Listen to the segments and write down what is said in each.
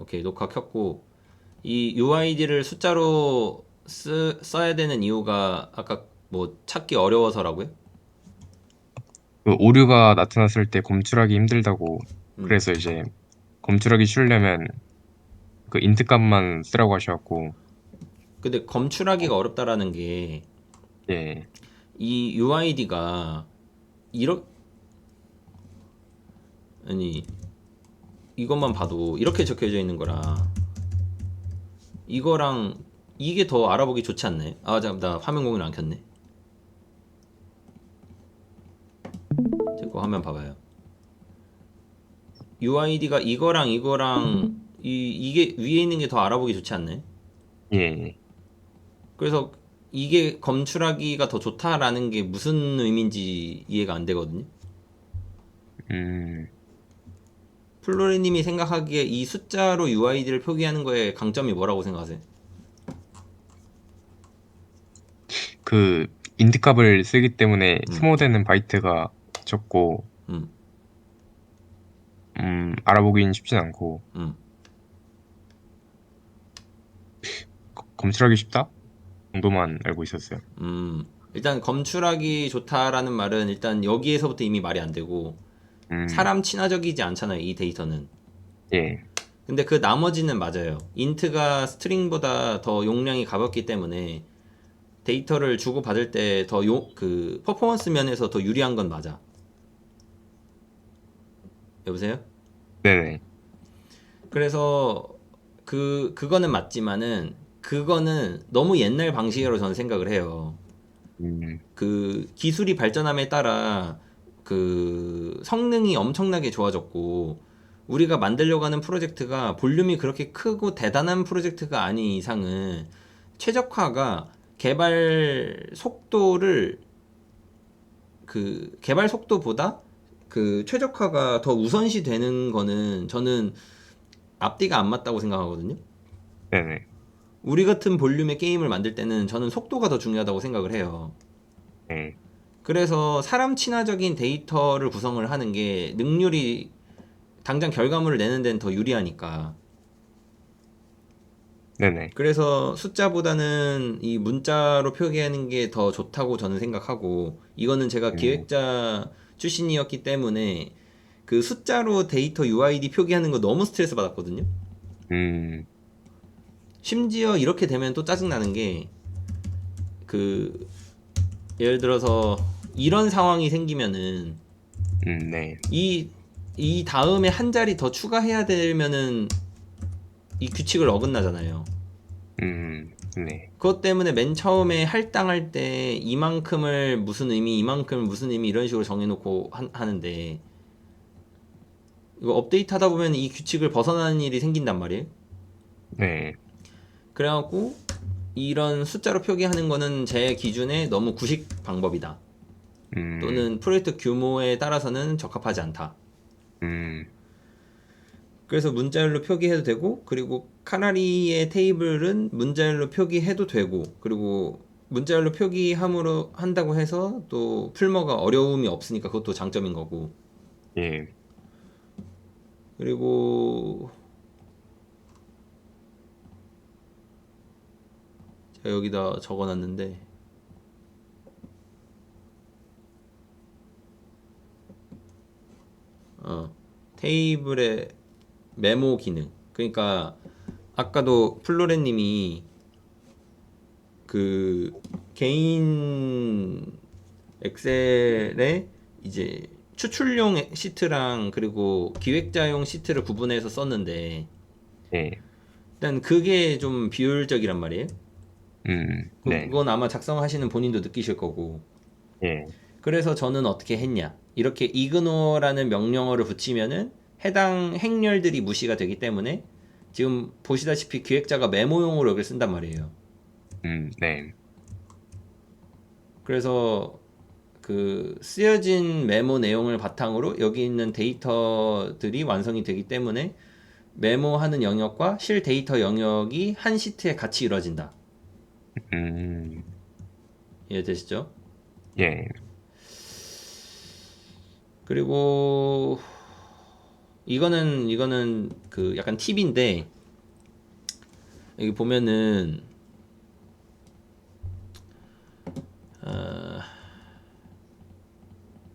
오케이 녹화 켰고 이 UID를 숫자로 쓰, 써야 되는 이유가 아까 뭐 찾기 어려워서라고요? 그 오류가 나타났을 때 검출하기 힘들다고 음. 그래서 이제 검출하기 쉬우려면 그 인트 값만 쓰라고 하셔갖고 근데 검출하기가 어렵다라는 게이예 UID가 이렇 아니 이것만 봐도 이렇게 적혀져 있는 거라 이거랑 이게 더 알아보기 좋지 않나요? 아 잠깐 나 화면 공유를 안 켰네. 제거 화면 봐봐요. UID가 이거랑 이거랑 이 이게 위에 있는 게 더 알아보기 좋지 않나요? 예. 그래서 이게 검출하기가 더 좋다라는 게 무슨 의미인지 이해가 안 되거든요. 음, 플로리님이 생각하기에 이 숫자로 UID를 표기하는 거에 강점이 뭐라고 생각하세요? 그 인트 값을 쓰기 때문에 음. 소모되는 바이트가 적고 음, 음, 알아보긴 쉽진 않고 음. 거- 검출하기 쉽다 정도만 알고 있었어요. 음, 일단 검출하기 좋다라는 말은 일단 여기에서부터 이미 말이 안 되고 음, 사람 친화적이지 않잖아요, 이 데이터는. 예, 근데 그 나머지는 맞아요. 인트가 스트링보다 더 용량이 가볍기 때문에 데이터를 주고 받을 때 더그 퍼포먼스 면에서 더 유리한 건 맞아. 여보세요? 네네, 그래서 그 그거는 맞지만은 그거는 너무 옛날 방식으로 저는 생각을 해요. 음, 그 기술이 발전함에 따라 그 성능이 엄청나게 좋아졌고 우리가 만들려고 하는 프로젝트가 볼륨이 그렇게 크고 대단한 프로젝트가 아닌 이상은 최적화가 개발 속도를 그 개발 속도보다 그 최적화가 더 우선시 되는 거는 저는 앞뒤가 안 맞다고 생각하거든요. 네네, 우리 같은 볼륨의 게임을 만들 때는 저는 속도가 더 중요하다고 생각을 해요. 예, 그래서 사람 친화적인 데이터를 구성을 하는 게 능률이 당장 결과물을 내는 데는 더 유리하니까. 네네, 그래서 숫자보다는 이 문자로 표기하는 게 더 좋다고 저는 생각하고 이거는 제가 음. 기획자 출신이었기 때문에 그 숫자로 데이터 UID 표기하는 거 너무 스트레스 받았거든요. 음, 심지어 이렇게 되면 또 짜증나는 게 그 예를 들어서 이런 상황이 생기면은 음, 네, 이, 이 다음에 한 자리 더 추가해야 되면은 이 규칙을 어긋나잖아요. 음, 네, 그것 때문에 맨 처음에 할당할 때 이만큼을 무슨 의미, 이만큼을 무슨 의미 이런 식으로 정해놓고 하, 하는데 이거 업데이트 하다 보면 이 규칙을 벗어나는 일이 생긴단 말이에요. 네, 그래갖고 이런 숫자로 표기하는 거는 제 기준에 너무 구식 방법이다. 음, 또는 프로젝트 규모에 따라서는 적합하지 않다. 음, 그래서 문자열로 표기해도 되고 그리고 카나리의 테이블은 문자열로 표기해도 되고 그리고 문자열로 표기함으로 한다고 해서 또 풀머가 어려움이 없으니까 그것도 장점인 거고. 예, 그리고 제가 여기다 적어놨는데 어 테이블의 메모 기능 그러니까 아까도 플로렌님이 그 개인 엑셀에 이제 추출용 시트랑 그리고 기획자용 시트를 구분해서 썼는데 예, 일단 그게 좀 비효율적이란 말이에요. 음, 그- 네, 그건 아마 작성하시는 본인도 느끼실 거고. 예, 그래서 저는 어떻게 했냐? 이렇게 이그노라는 명령어를 붙이면은 해당 행렬들이 무시가 되기 때문에 지금 보시다시피 기획자가 메모용으로 여기를 쓴단 말이에요. 음, 네, 그래서 그 쓰여진 메모 내용을 바탕으로 여기 있는 데이터들이 완성이 되기 때문에 메모하는 영역과 실 데이터 영역이 한 시트에 같이 이루어진다. 음, 이해되시죠? 예, 그리고 이거는 이거는 그 약간 팁인데 여기 보면은 어,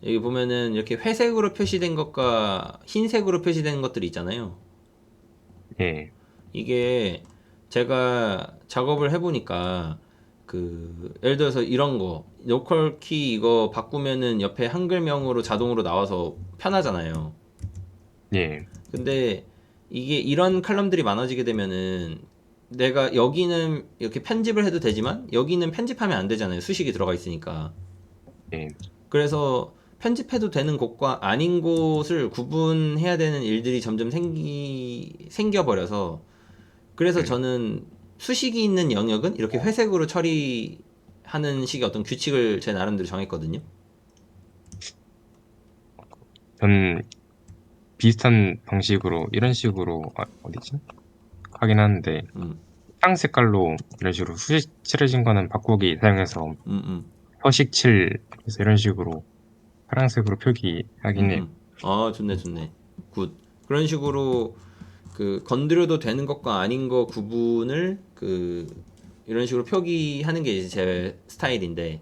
여기 보면은 이렇게 회색으로 표시된 것과 흰색으로 표시된 것들이 있잖아요. 예. 이게 제가 작업을 해보니까 그 예를 들어서 이런 거 로컬 키 이거 바꾸면은 옆에 한글명으로 자동으로 나와서 편하잖아요. 예. 근데 이게 이런 칼럼들이 많아지게 되면은 내가 여기는 이렇게 편집을 해도 되지만 여기는 편집하면 안 되잖아요. 수식이 들어가 있으니까. 예. 그래서 편집해도 되는 곳과 아닌 곳을 구분해야 되는 일들이 점점 생기 생겨버려서 그래서 저는 수식이 있는 영역은 이렇게 회색으로 처리 하는 식의 어떤 규칙을 제 나름대로 정했거든요. 전 비슷한 방식으로 이런 식으로 아, 어디지? 하긴 하는데 음, 파랑 색깔로 이런 식으로 수식 칠해진 거는 바꾸기 사용해서 음, 음. 서식 칠 그래서 이런 식으로 파란색으로 표기하긴 해요. 음. 아, 좋네, 좋네. 굿. 그런 식으로 그 건드려도 되는 것과 아닌 거 구분을 그 이런 식으로 표기하는 게 이제 제 스타일인데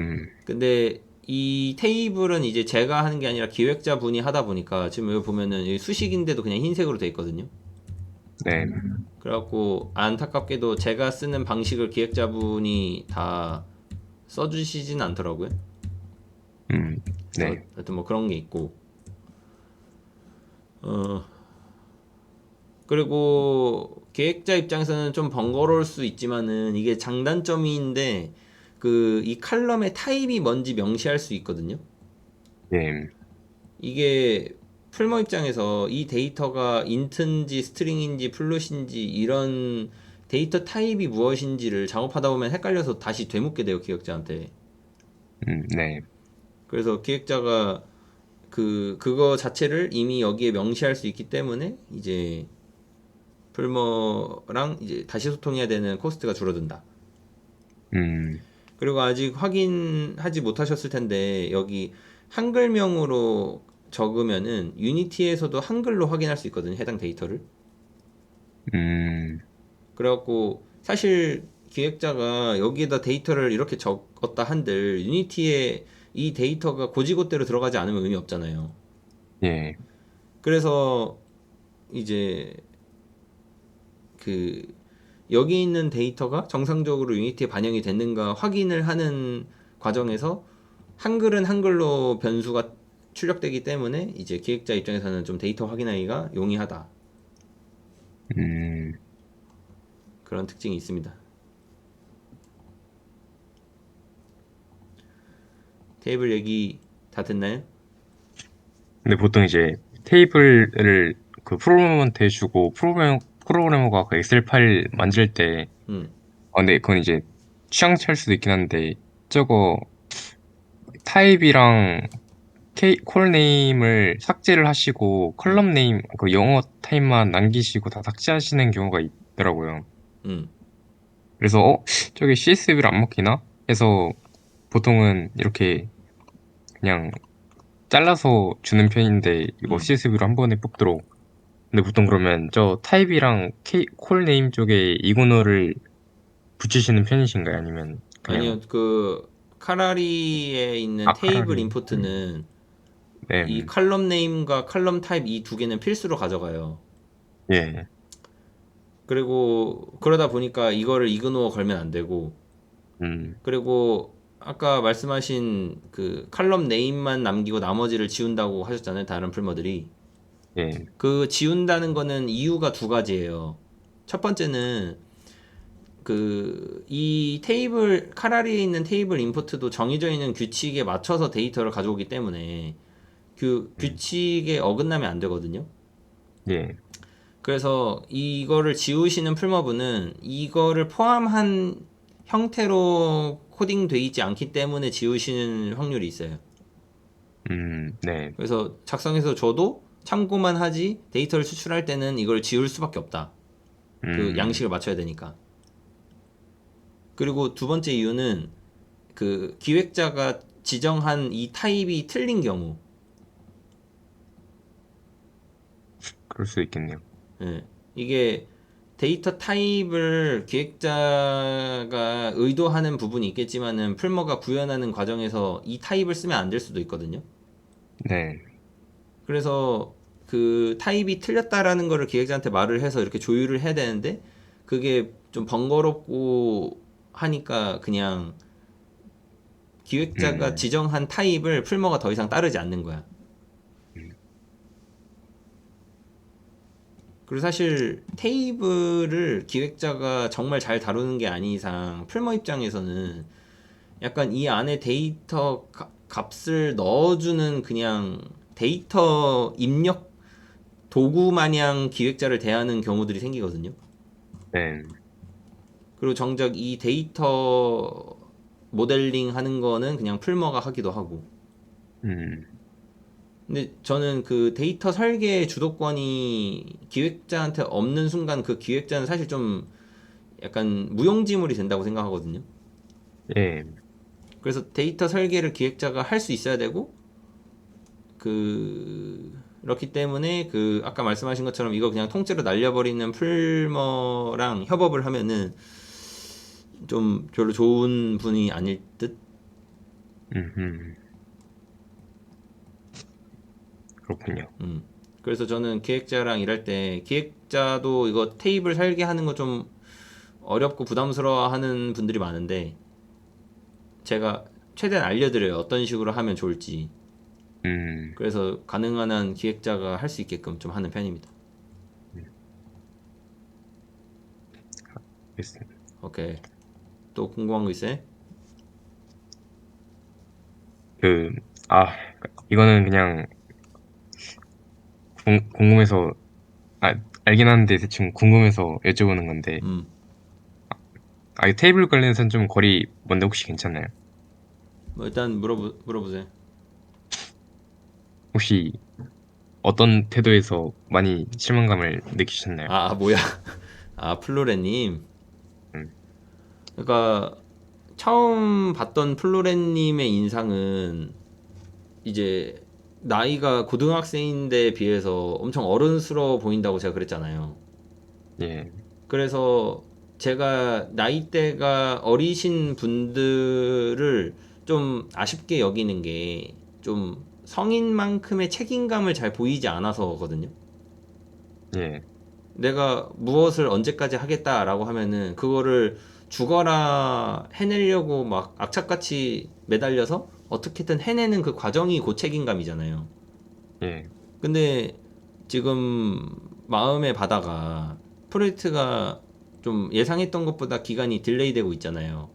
음. 근데 이 테이블은 이제 제가 하는 게 아니라 기획자 분이 하다 보니까 지금 여기 보면은 수식인데도 그냥 흰색으로 돼 있거든요. 네. 그래갖고 안타깝게도 제가 쓰는 방식을 기획자 분이 다 써주시진 않더라고요. 음. 네. 하여튼 뭐 그런 게 있고 어 그리고 계획자 입장에서는 좀 번거로울 수 있지만은 이게 장단점인데 그 이 칼럼의 타입이 뭔지 명시할 수 있거든요. 예. 이게 풀머 입장에서 이 데이터가 인트인지 스트링인지 플롯인지 이런 데이터 타입이 무엇인지를 작업하다 보면 헷갈려서 다시 되묻게 돼요 기획자한테. 음. 네. 그래서 기획자가 그 그거 자체를 이미 여기에 명시할 수 있기 때문에 이제 풀머랑 이제 다시 소통해야 되는 코스트가 줄어든다. 음. 그리고 아직 확인하지 못하셨을 텐데 여기 한글명으로 적으면은 유니티에서도 한글로 확인할 수 있거든요. 해당 데이터를. 음. 그래갖고 사실 기획자가 여기에다 데이터를 이렇게 적었다 한들 유니티에 이 데이터가 고지고대로 들어가지 않으면 의미 없잖아요. 예. 그래서 이제 그 여기 있는 데이터가 정상적으로 유니티에 반영이 됐는가 확인을 하는 과정에서 한글은 한글로 변수가 출력되기 때문에 이제 기획자 입장에서는 좀 데이터 확인하기가 용이하다 음. 그런 특징이 있습니다. 테이블 얘기 다 됐나요? 근데 보통 이제 테이블을 그 프로그래머한테 주고 프로그래머 프로그래머가 그 엑셀 파일 만들 때 음, 아, 근데 그건 이제 취향 차일 수도 있긴 한데 저거 타입이랑 K, 콜 네임을 삭제를 하시고 컬럼 네임 그 영어 타입만 남기시고 다 삭제하시는 경우가 있더라고요. 음, 그래서 어 저게 CSV를 안 먹히나 해서 보통은 이렇게 그냥 잘라서 주는 편인데 이거 음. CSV로 한 번에 뽑도록 근데 보통 그러면 저 타입이랑 K, 콜 네임 쪽에 이그노를 붙이시는 편이신가요? 아니면 그냥 아니요 그 카라리에 있는 아, 테이블 카라리. 인포트는 네, 이 칼럼 네임과 칼럼 타입 이 두 개는 필수로 가져가요. 예, 그리고 그러다 보니까 이거를 이그노어 걸면 안 되고 음, 그리고 아까 말씀하신 그 칼럼 네임만 남기고 나머지를 지운다고 하셨잖아요. 다른 풀머들이. 예, 그 지운다는 거는 이유가 두 가지예요. 첫 번째는 그 이 테이블 카라리에 있는 테이블 인포트도 정해져 있는 규칙에 맞춰서 데이터를 가져오기 때문에 그 규칙에 어긋나면 안 되거든요. 예, 그래서 이거를 지우시는 풀머브는 이거를 포함한 형태로 코딩돼 있지 않기 때문에 지우시는 확률이 있어요. 음, 네, 그래서 작성해서 줘도 참고만 하지 데이터를 추출할 때는 이걸 지울 수밖에 없다. 그 음, 양식을 맞춰야 되니까. 그리고 두 번째 이유는 그 기획자가 지정한 이 타입이 틀린 경우 그럴 수 있겠네요. 예. 이게 데이터 타입을 기획자가 의도하는 부분이 있겠지만은 풀머가 구현하는 과정에서 이 타입을 쓰면 안 될 수도 있거든요. 네. 그래서 그 타입이 틀렸다라는 거를 기획자한테 말을 해서 이렇게 조율을 해야 되는데 그게 좀 번거롭고 하니까 그냥 기획자가 음. 지정한 타입을 풀머가 더 이상 따르지 않는 거야. 그리고 사실 테이블을 기획자가 정말 잘 다루는 게 아닌 이상 풀머 입장에서는 약간 이 안에 데이터 가- 값을 넣어주는 그냥 데이터 입력 도구 마냥 기획자를 대하는 경우들이 생기거든요. 네. 그리고 정작 이 데이터 모델링 하는 거는 그냥 풀머가 하기도 하고. 음. 근데 저는 그 데이터 설계 주도권이 기획자한테 없는 순간 그 기획자는 사실 좀 약간 무용지물이 된다고 생각하거든요. 예. 그래서 데이터 설계를 기획자가 할 수 있어야 되고 그 그렇기 때문에 그 아까 말씀하신 것처럼 이거 그냥 통째로 날려버리는 풀머랑 협업을 하면은 좀 별로 좋은 분이 아닐 듯. 음. 그렇군요. 음. 그래서 저는 기획자랑 일할 때 기획자도 이거 테이블 설계하는 거 좀 어렵고 부담스러워하는 분들이 많은데 제가 최대한 알려드려요 어떤 식으로 하면 좋을지. 음. 그래서 가능한 한 기획자가 할 수 있게끔 좀 하는 편입니다. 알겠습니다. 오케이. 또 궁금한 거 있어요? 그, 아, 이거는 그냥 궁, 궁금해서, 아, 알긴 하는데 대충 궁금해서 여쭤보는 건데, 음. 아, 이 테이블 관련해서는 좀 거리 먼데 혹시 괜찮나요? 뭐 일단 물어보 물어보세요. 혹시 어떤 태도에서 많이 실망감을 느끼셨나요? 아, 아, 뭐야? 아 플로레님. 음. 그러니까 처음 봤던 플로레님의 인상은 이제 나이가 고등학생인데 비해서 엄청 어른스러워 보인다고 제가 그랬잖아요. 예, 그래서 제가 나이대가 어리신 분들을 좀 아쉽게 여기는 게 좀 성인만큼의 책임감을 잘 보이지 않아서거든요. 예, 내가 무엇을 언제까지 하겠다라고 하면은 그거를 죽어라 해내려고 막 악착같이 매달려서 어떻게든 해내는 그 과정이 그 책임감이잖아요. 예, 근데 지금 마음의 바다가 프로젝트가 좀 예상했던 것보다 기간이 딜레이 되고 있잖아요.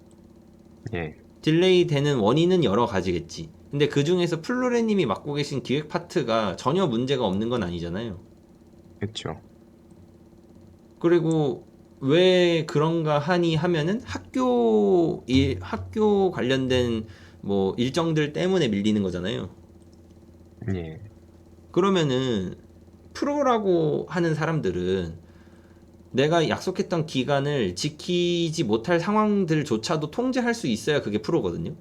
예, 딜레이 되는 원인은 여러 가지겠지. 근데 그 중에서 플로레님이 맡고 계신 기획 파트가 전혀 문제가 없는 건 아니잖아요. 그렇죠. 그리고 왜 그런가 하니 하면은 학교 일, 학교 관련된 뭐 일정들 때문에 밀리는 거잖아요. 예, 그러면은 프로라고 하는 사람들은 내가 약속했던 기간을 지키지 못할 상황들조차도 통제할 수 있어야 그게 프로거든요.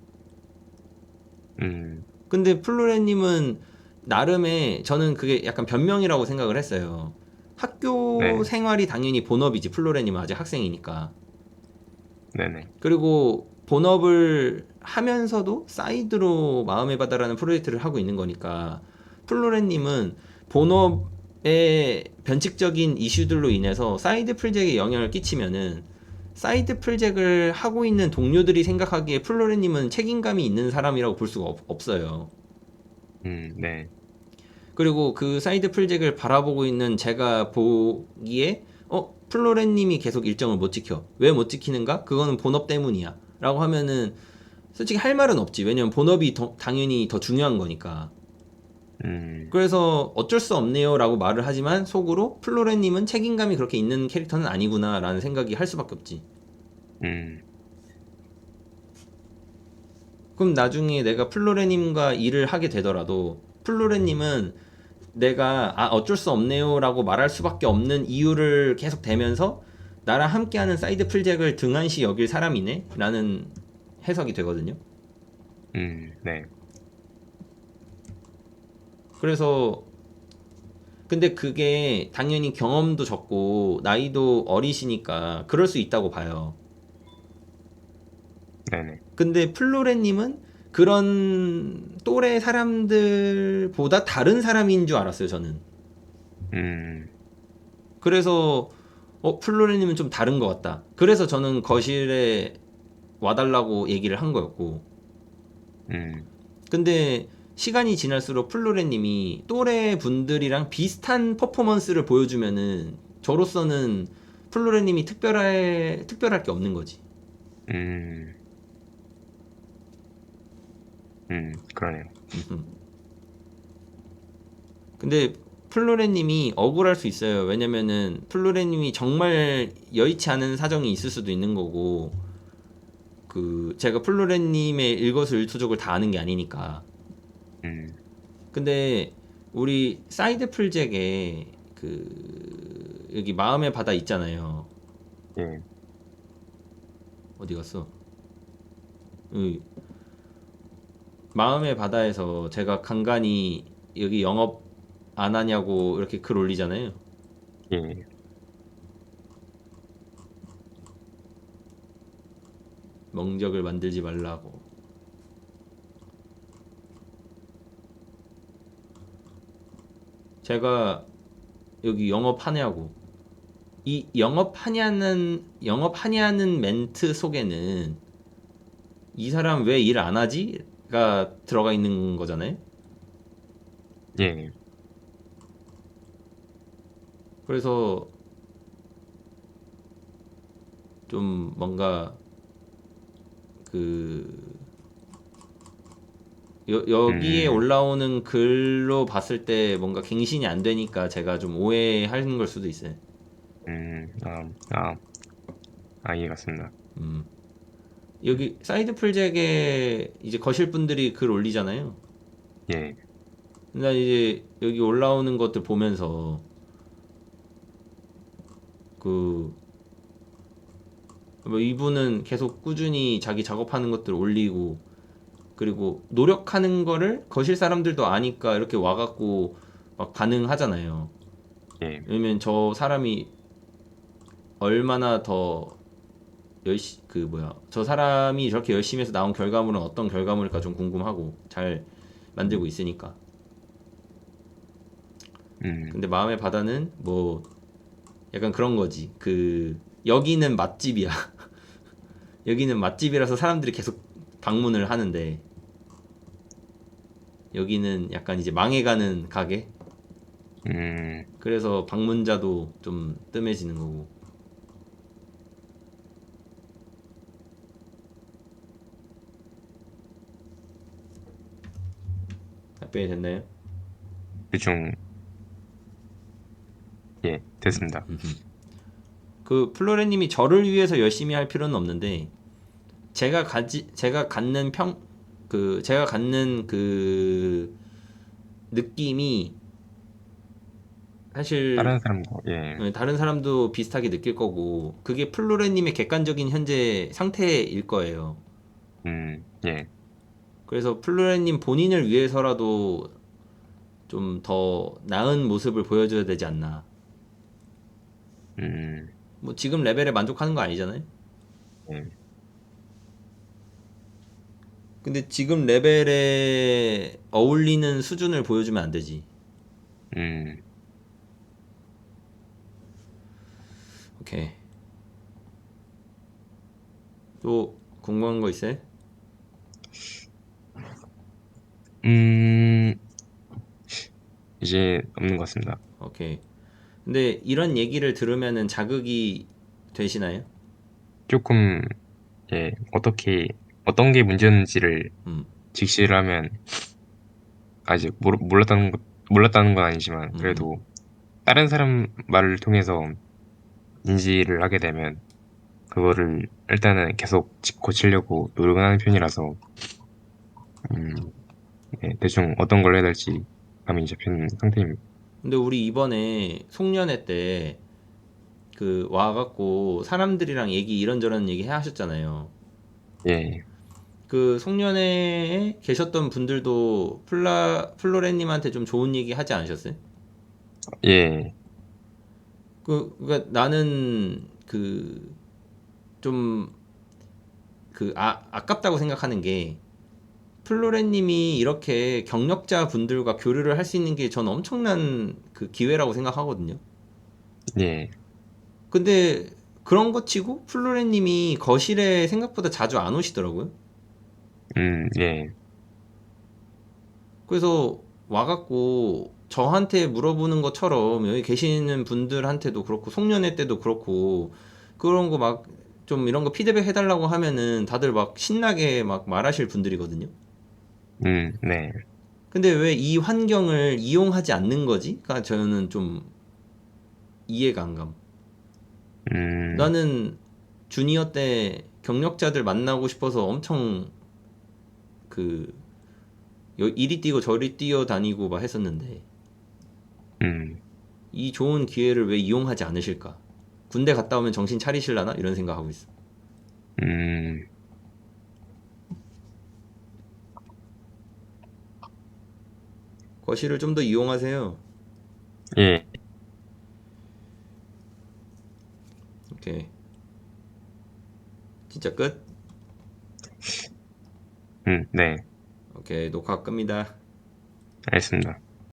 음, 근데 플로레님은 나름의 저는 그게 약간 변명이라고 생각을 했어요. 학교 네. 생활이 당연히 본업이지 플로레님은 아직 학생이니까. 네네, 그리고 본업을 하면서도 사이드로 마음의 바다라는 프로젝트를 하고 있는 거니까 플로레님은 본업의 변칙적인 이슈들로 인해서 사이드 프로젝트에 영향을 끼치면은 사이드 프로젝트를 하고 있는 동료들이 생각하기에 플로레님은 책임감이 있는 사람이라고 볼 수가 없, 없어요. 음, 네, 그리고 그 사이드 프로젝트를 바라보고 있는 제가 보기에 어 플로렌님이 계속 일정을 못 지켜. 왜 못 지키는가? 그거는 본업 때문이야. 라고 하면은 솔직히 할 말은 없지. 왜냐면 본업이 더- 당연히 더 중요한 거니까 음, 그래서 어쩔 수 없네요 라고 말을 하지만 속으로 플로렌님은 책임감이 그렇게 있는 캐릭터는 아니구나 라는 생각이 할 수밖에 없지. 음, 그럼 나중에 내가 플로레님과 일을 하게 되더라도 플로레님은 내가 아 어쩔 수 없네요라고 말할 수밖에 없는 이유를 계속 대면서 나랑 함께하는 사이드 프로젝트를 등한시 여길 사람이네라는 해석이 되거든요. 음, 네, 그래서 근데 그게 당연히 경험도 적고 나이도 어리시니까 그럴 수 있다고 봐요. 네네. 근데 플로레님은 그런 또래 사람들보다 다른 사람인 줄 알았어요, 저는. 음, 그래서 어 플로레님은 좀 다른 것 같다. 그래서 저는 거실에 와달라고 얘기를 한 거였고. 음, 근데 시간이 지날수록 플로레님이 또래 분들이랑 비슷한 퍼포먼스를 보여주면은 저로서는 플로레님이 특별할 특별할 게 없는 거지. 음, 음, 그러네요. 음흠. 근데 플로레님이 억울할 수 있어요. 왜냐면은 플로레님이 정말 여의치 않은 사정이 있을 수도 있는 거고 그 제가 플로레님의 일거수일투족을 다 아는 게 아니니까. 음, 근데 우리 사이드 풀잭에 그 여기 마음의 바다 있잖아요. 예, 어디 갔어? 여기 마음의 바다에서 제가 간간히 여기 영업 안 하냐고 이렇게 글 올리잖아요. 예, 멍적을 만들지 말라고. 제가 여기 영업하냐고. 이 영업하냐는 영업하냐는 멘트 속에는 이 사람 왜 일 안 하지?가 들어가 있는 거잖아요. 예, 그래서 좀 뭔가 그 여, 여기에 음. 올라오는 글로 봤을 때 뭔가 갱신이 안 되니까 제가 좀 오해하는 걸 수도 있어요. 음, 아, 아, 아, 이해 갔습니다. 음. 여기 사이드 풀잭에 이제 거실 분들이 글 올리잖아요. 예, 나 이제 여기 올라오는 것들 보면서 그 뭐 이분은 계속 꾸준히 자기 작업하는 것들 올리고 그리고 노력하는 거를 거실 사람들도 아니까 이렇게 와갖고 막 반응하잖아요. 예, 왜냐면 저 사람이 얼마나 더 열시 그 뭐야 저 사람이 저렇게 열심히 해서 나온 결과물은 어떤 결과물일까 좀 궁금하고 잘 만들고 있으니까. 음, 근데 마음의 바다는 뭐 약간 그런 거지. 그 여기는 맛집이야. 여기는 맛집이라서 사람들이 계속 방문을 하는데 여기는 약간 이제 망해가는 가게. 음, 그래서 방문자도 좀 뜸해지는 거고. 답변이 됐나요? 대충, 예, 됐습니다. 그 플로레님이 저를 위해서 열심히 할 필요는 없는데 제가 가지 제가 갖는 평 그 제가 갖는 그 느낌이 사실 다른 사람도, 예, 네, 다른 사람도 비슷하게 느낄 거고 그게 플로레님의 객관적인 현재 상태일 거예요. 음, 예, 그래서 플로레님 본인을 위해서라도 좀 더 나은 모습을 보여줘야 되지 않나. 음, 뭐 지금 레벨에 만족하는 거 아니잖아요. 예, 근데 지금 레벨에 어울리는 수준을 보여주면 안 되지. 음, 오케이. 또 궁금한 거 있어요? 음, 이제 없는 것 같습니다. 오케이. 근데 이런 얘기를 들으면은 자극이 되시나요? 조금, 예, 어떻게, 어떤 게 문제였는지를 음. 직시를 하면, 아직 몰, 몰랐다는 것, 몰랐다는 건 아니지만, 그래도, 다른 사람 말을 통해서 인지를 하게 되면, 그거를 일단은 계속 집 고치려고 노력을 하는 편이라서, 음, 예, 대충 어떤 걸 해야 될지 감이 잡히는 상태입니다. 근데 우리 이번에 송년회 때 그 와갖고 사람들이랑 얘기 이런저런 얘기 하셨잖아요. 예, 그 송년회에 계셨던 분들도 플라 플로레님한테 좀 좋은 얘기 하지 않으셨어요? 예, 그 그러니까 나는 그 좀 그 아, 아깝다고 생각하는 게 플로렌님이 이렇게 경력자 분들과 교류를 할 수 있는 게 전 엄청난 그 기회라고 생각하거든요. 예, 근데 그런 거 치고 플로렌님이 거실에 생각보다 자주 안 오시더라고요. 음, 예, 그래서 와갖고 저한테 물어보는 것처럼 여기 계시는 분들한테도 그렇고 송년회 때도 그렇고 그런 거 막 좀 이런 거 피드백 해달라고 하면은 다들 막 신나게 막 말하실 분들이거든요. 음, 네, 근데 왜 이 환경을 이용하지 않는 거지? 가 저는 좀 이해가 안 감. 음, 나는 주니어 때 경력자들 만나고 싶어서 엄청 그 여- 이리 뛰고 저리 뛰어 다니고 막 했었는데 음, 이 좋은 기회를 왜 이용하지 않으실까? 군대 갔다 오면 정신 차리실라나? 이런 생각하고 있어. 음, 거실을 좀 더 이용하세요. 예, 오케이. 진짜 끝? 음, 네, 오케이, 녹화 끕니다. 알겠습니다.